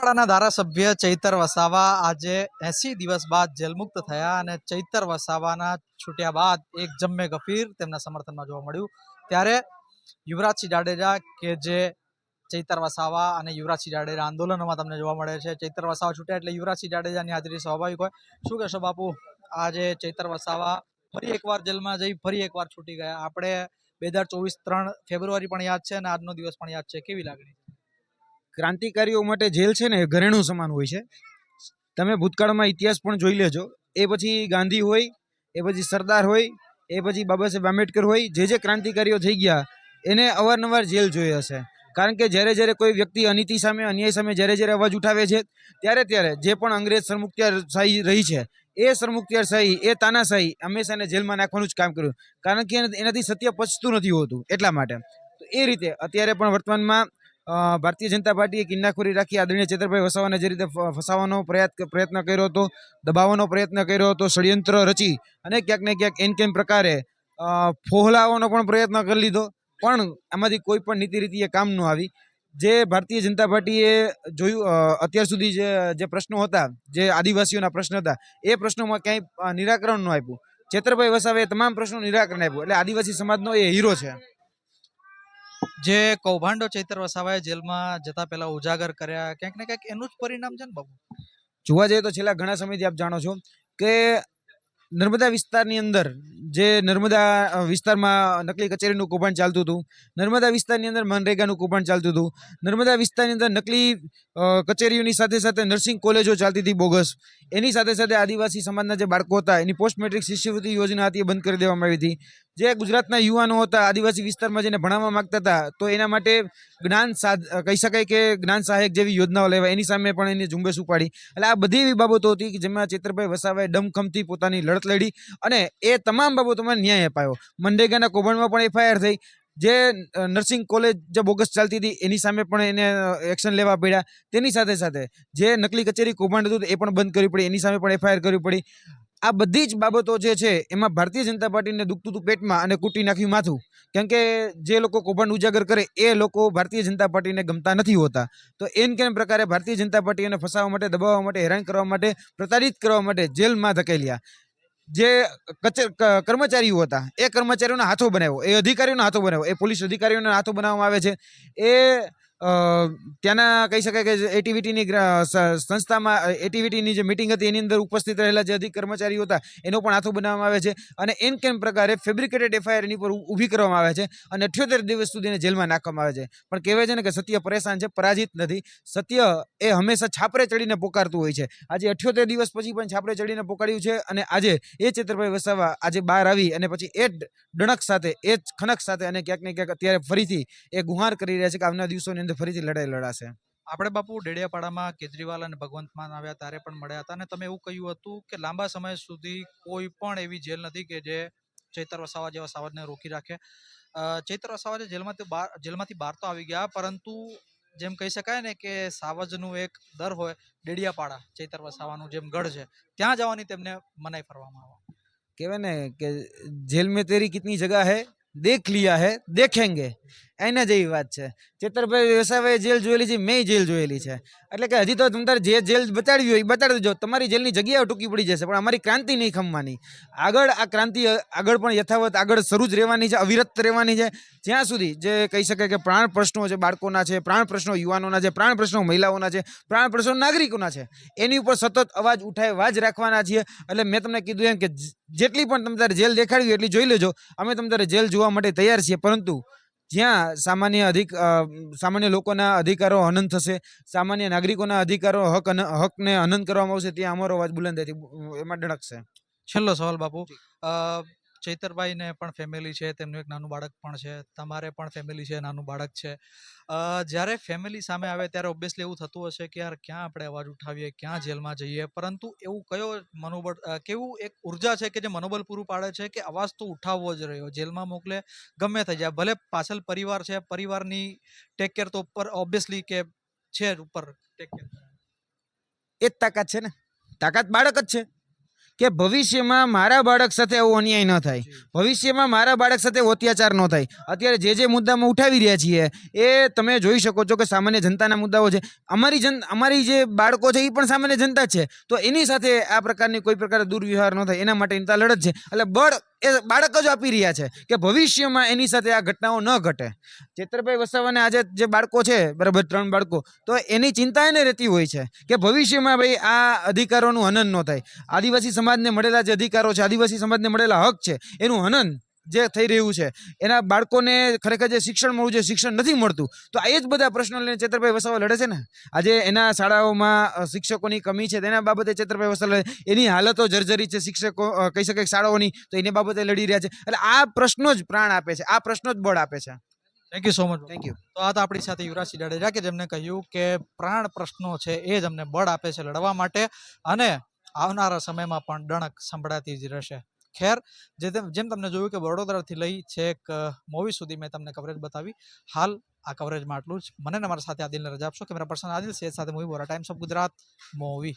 ડેડિયાપાડાના ધારાસભ્ય ચૈતર વસાવા આજે એસી દિવસ બાદ જેલમુક્ત થયા અને ચૈતર વસાવાના છૂટ્યા બાદ એક જમ્મે ગફીર તેમના સમર્થનમાં જોવા મળ્યું. ત્યારે યુવરાજસિંહ જાડેજા કે જે ચૈતર વસાવા અને યુવરાજસિંહ જાડેજા આંદોલનોમાં તમને જોવા મળે છે. ચૈતર વસાવા છૂટ્યા એટલે યુવરાજસિંહ જાડેજાની હાજરી સ્વાભાવિક હોય. શું કહેશો બાપુ? આજે ચૈતર વસાવા ફરી એકવાર જેલમાં જઈ ફરી એકવાર છૂટી ગયા. આપણે બે હજાર ચોવીસ ત્રણ ફેબ્રુઆરી પણ યાદ છે અને આજનો દિવસ પણ યાદ છે. કેવી લાગણી? ક્રાંતિકારીઓ માટે જેલ છે ને એ ઘરેણું સમાન હોય છે. તમે ભૂતકાળમાં ઇતિહાસ પણ જોઈ લેજો. એ પછી ગાંધી હોય, એ પછી સરદાર હોય, એ પછી બાબા સાહેબ આંબેડકર હોય, જે જે ક્રાંતિકારીઓ થઈ ગયા, એને અવારનવાર જેલ જોઈ હશે. કારણ કે જ્યારે જ્યારે કોઈ વ્યક્તિ અનીતિ સામે, અન્યાય સામે જ્યારે જ્યારે અવાજ ઉઠાવે છે, ત્યારે ત્યારે જે પણ અંગ્રેજ સરમુખત્યારશાહી રહી છે, એ સરમુખત્યારશાહી, એ તાનાશાહી હંમેશા એને જેલમાં નાખવાનું જ કામ કર્યું. કારણ કે એનાથી સત્ય પચતું નથી હોતું એટલા માટે. તો એ રીતે અત્યારે પણ વર્તમાનમાં ભારતીય જનતા પાર્ટીએ કિન્નાખોરી રાખી આદરણીય ચેતરભાઈ વસાવાને જે રીતે ફસાવાનો પ્રયાત પ્રયત્ન કર્યો હતો, દબાવવાનો પ્રયત્ન કર્યો હતો, ષડયંત્ર રચી અને ક્યાંક ને ક્યાંક એન કેમ પ્રકારે ફોહલાવવાનો પણ પ્રયત્ન કરી લીધો. પણ આમાંથી કોઈ પણ નીતિ એ કામ ન આવી. જે ભારતીય જનતા પાર્ટીએ જોયું અત્યાર સુધી જે જે પ્રશ્નો હતા, જે આદિવાસીઓના પ્રશ્ન હતા, એ પ્રશ્નોમાં ક્યાંય નિરાકરણ ન આપ્યું. ચેતરભાઈ વસાવે તમામ પ્રશ્નો નિરાકરણ આપ્યું. એટલે આદિવાસી સમાજનો એ હીરો છે. જે કૌભાંડો ચૈતર વસાવાએ જેલમાં જતા પહેલા ઉજાગર કર્યા, ક્યાંક ને ક્યાંક એનું જ પરિણામ છે ને બાબુ? જોવા જઈએ તો છેલ્લા ઘણા સમયથી આપ જાણો છો કે નર્મદા વિસ્તારની અંદર જે નર્મદા વિસ્તારમાં નકલી કચેરીનું કૌભાંડ ચાલતું હતું, નર્મદા વિસ્તારની અંદર મનરેગાનું કૌભાંડ ચાલતું હતું, નર્મદા વિસ્તારની અંદર નકલી કચેરીઓની સાથે સાથે નર્સિંગ કોલેજો ચાલતી હતી બોગસ. એની સાથે સાથે આદિવાસી સમાજના જે બાળકો હતા, એની પોસ્ટ મેટ્રિક શિષ્યવૃત્તિ યોજના હતી એ બંધ કરી દેવામાં આવી હતી. જે ગુજરાતના યુવાનો હતા, આદિવાસી વિસ્તારમાં જઈને ભણાવવા માંગતા હતા, તો એના માટે જ્ઞાન કહી શકાય કે જ્ઞાન સહાયક જેવી યોજનાઓ લેવાય. એની સામે પણ એની ઝુંબેશ ઉપાડી. એટલે આ બધી એવી બાબતો હતી કે જેમાં ચેતરભાઈ વસાવાએ ડમખમથી પોતાની લડત લડી અને એ તમામ બાબતોમાં ન્યાય અપાયો. મનરેગાના કૌભાંડમાં પણ એફઆઈઆર થઈ. જે નર્સિંગ કોલેજ જે બોગસ ચાલતી હતી, એની સામે પણ એને એક્શન લેવા પડ્યા. તેની સાથે સાથે જે નકલી કચેરી કૌભાંડ હતું, એ પણ બંધ કરવી પડી. એની સામે પણ એફઆઈઆર કરવી પડી. આ બધી જ બાબતો જે છે, એમાં ભારતીય જનતા પાર્ટીને દુખતું હતું પેટમાં અને કૂટી નાખ્યું માથું. કેમ કે જે લોકો કૌભાંડ ઉજાગર કરે, એ લોકો ભારતીય જનતા પાર્ટીને ગમતા નથી હોતા. તો એન કેમ પ્રકારે ભારતીય જનતા પાર્ટીને ફસાવવા માટે, દબાવવા માટે, હેરાન કરવા માટે, પ્રતાડિત કરવા માટે જેલમાં ધકેલ્યા. જે કર્મચારીઓ હતા, એ કર્મચારીઓના હાથો બનાવ્યો, એ અધિકારીઓના હાથો બનાવ્યો, એ પોલીસ અધિકારીઓના હાથો બનાવવામાં આવે છે. એ ત્યાંના કહી શકાય કે એટીવીટીની સંસ્થામાં એટીવીટીની જે મિટિંગ હતી, એની અંદર ઉપસ્થિત રહેલા જે અધિક કર્મચારીઓ હતા, એનો પણ હાથો બનાવવામાં આવે છે અને એન કેમ પ્રકારે ફેબ્રિકેટેડ એફઆઈઆર એની પર ઊભી કરવામાં આવે છે અને અઠ્યોતેર દિવસ સુધી એને જેલમાં નાખવામાં આવે છે. પણ કહેવાય છે ને કે સત્ય પરેશાન છે, પરાજિત નથી. સત્ય એ હંમેશા છાપરે ચડીને પોકારતું હોય છે. આજે અઠ્યોતેર દિવસ પછી પણ છાપરે ચડીને પોકાર્યું છે અને આજે એ ચેતરભાઈ વસાવા આજે બહાર આવી અને પછી એ જ ડણક સાથે, એ જ ખનક સાથે અને ક્યાંક ને ક્યાંક અત્યારે ફરીથી એ ગુહાર કરી રહ્યા છે કે આવનાર દિવસોની અંદર ફરીથી લડાઈ લડાશે. આપણે બાપુ ડેડિયાપાડામાં કેજરીવાલ અને ભગવંત માન આવ્યા ત્યારે પણ મળ્યા હતા અને તમે એવું કહ્યું હતું કે લાંબા સમય સુધી કોઈ પણ એવી જેલ નથી કે જે ચૈતર વસાવા જેવા સાવજને રોકી રાખે. ચૈતર વસાવા જેલમાંથી બહાર જેલમાંથી બહાર તો આવી ગયા પરંતુ જેમ કહી શકાય ને કે સાવજનું એક દર હોય ડેડિયાપાડા ચૈતર વસાવાનું જેમ ગઢ છે ત્યાં જવાની તેમને મનાઈ ફરવામાં આવે. કહેવાય ને કે જેલ મેં તેરી કિતની જગા હૈ? દેખ લિયા હૈ? દેખેંગે. એના જેવી વાત છે. ચેતરભાઈ વસાવાએ જેલ જોયેલી છે, મેં જેલ જોયેલી છે. એટલે કે હજી તો તમ તારે જે જેલ બતાડવી હોય એ બતાડી દેજો. તમારી જેલની જગ્યાઓ ટૂંકી પડી જશે, પણ અમારી ક્રાંતિ નહીં ખમવાની. આગળ આ ક્રાંતિ, આગળ પણ યથાવત, આગળ શરૂ જ રહેવાની છે, અવિરત રહેવાની છે. જ્યાં સુધી જે કહી શકાય કે પ્રાણ પ્રશ્નો છે, બાળકોના છે, પ્રાણ પ્રશ્નો યુવાનોના છે, પ્રાણ પ્રશ્નો મહિલાઓના છે, પ્રાણ પ્રશ્નો નાગરિકોના છે, એની ઉપર સતત અવાજ ઉઠાવવા જ રાખવાના છીએ. એટલે મેં તમને કીધું એમ કે જેટલી પણ તમે તારે જેલ દેખાડવી એટલી જોઈ લેજો. અમે તમે તારે જેલ જોવા માટે તૈયાર છીએ, પરંતુ જ્યાં સામાન્ય અધિક સામાન્ય લોકોના અધિકારો હનન થશે સામાન્ય નાગરિકોના અધિકારો હક હકને હનન કરવામાં આવશે ત્યાં અમારો અવાજ બુલંદ એમાં ડળકશે છેલ્લો સવાલ બાપુ. ચૈતરભાઈને પણ ફેમિલી છે તેમનું એક નાનું બાળક પણ છે તમારે પણ ફેમિલી છે નાનું બાળક છે. જ્યારે ફેમિલી સામે આવે ત્યારે ઓબ્વિયસલી એવું થતું હશે કે યાર ક્યાં આપણે અવાજ ઉઠાવીએ ક્યાં જેલમાં જઈએ? પરંતુ એવું કયો મનોબળ કેવું એક ઊર્જા છે કે જે મનોબળ પૂરું પાડે છે કે અવાજ તો ઉઠાવવો જ રહ્યો જેલમાં મોકલે ગમે થઈ જાય ભલે પાછળ પરિવાર છે પરિવારની ટેક કેર તો ઉપર ઓબ્વિયસલી કે છે ઉપર ટેક કેર એ જ તાકાત છે ને? તાકાત બાળક જ છે. કે ભવિષ્યમાં મારા બાળક સાથે આવો અન્યાય ન થાય. ભવિષ્યમાં મારા બાળક સાથે અત્યાચાર ન થાય. અત્યારે જે જે મુદ્દામાં ઉઠાવી રહ્યા છીએ એ તમે જોઈ શકો છો કે સામાન્ય જનતાના મુદ્દાઓ છે. અમારી જન અમારી જે બાળકો છે એ પણ સામાન્ય જનતા છે. તો એની સાથે આ પ્રકારની કોઈ પ્રકારે દુર્વ્યવહાર ન થાય. એના માટેની તો લડત છે. એટલે બળ એ બાળક જ આપી રહ્યા છે કે ભવિષ્યમાં એની સાથે આ ઘટનાઓ ન ઘટે. ચેતરભાઈ વસાવાને આજે જે બાળકો છે, બરાબર ત્રણ બાળકો, તો એની ચિંતા એને રહેતી હોય છે કે ભવિષ્યમાં ભાઈ આ અધિકારોનું હનન ન થાય. આદિવાસી સમાજને મળેલા જે અધિકારો છે, આદિવાસી સમાજને મળેલા હક છે, એનું હનન જે થઈ રહ્યું છે એના બાળકોને ખરેખર જે શિક્ષણ મળવું છે શિક્ષણ નથી મળતું તો આ જ બધા પ્રશ્નો લઈને ચેતરભાઈ વસાવા લડે છે ને? આજે એના શાળાઓમાં શિક્ષકોની કમી છે તેના બાબતે ચેતરભાઈ વસાવા. એની હાલતો જર્જરી છે શિક્ષકો કહી શકે શાળાઓની તો એની બાબતે લડી રહ્યા છે. એટલે આ પ્રશ્નો જ પ્રાણ આપે છે આ પ્રશ્નો જ બળ આપે છે. Thank you so much thank you તો આ તો આપણી સાથે યુવરાજસિંહ જાડેજા કે જેમને કહ્યું કે પ્રાણ પ્રશ્નો છે એ જ અમને બળ આપે છે લડવા માટે અને આવનારા સમયમાં પણ ડણક સંભળાતી જ રહેશે. ખેર, જે જેમ તમને જોયું કે વડોદરાથી લઈ છેક મોવી સુધી મેં તમને કવરેજ બતાવી. હાલ આ કવરેજમાં આટલું જ. મને તમારા મારા સાથે આદિલને રજા આપશો કેમેરા પર્સન આદિલ સેજ સાથે મૂવી બોરા ટાઈમ્સ ઓફ ગુજરાત મોવી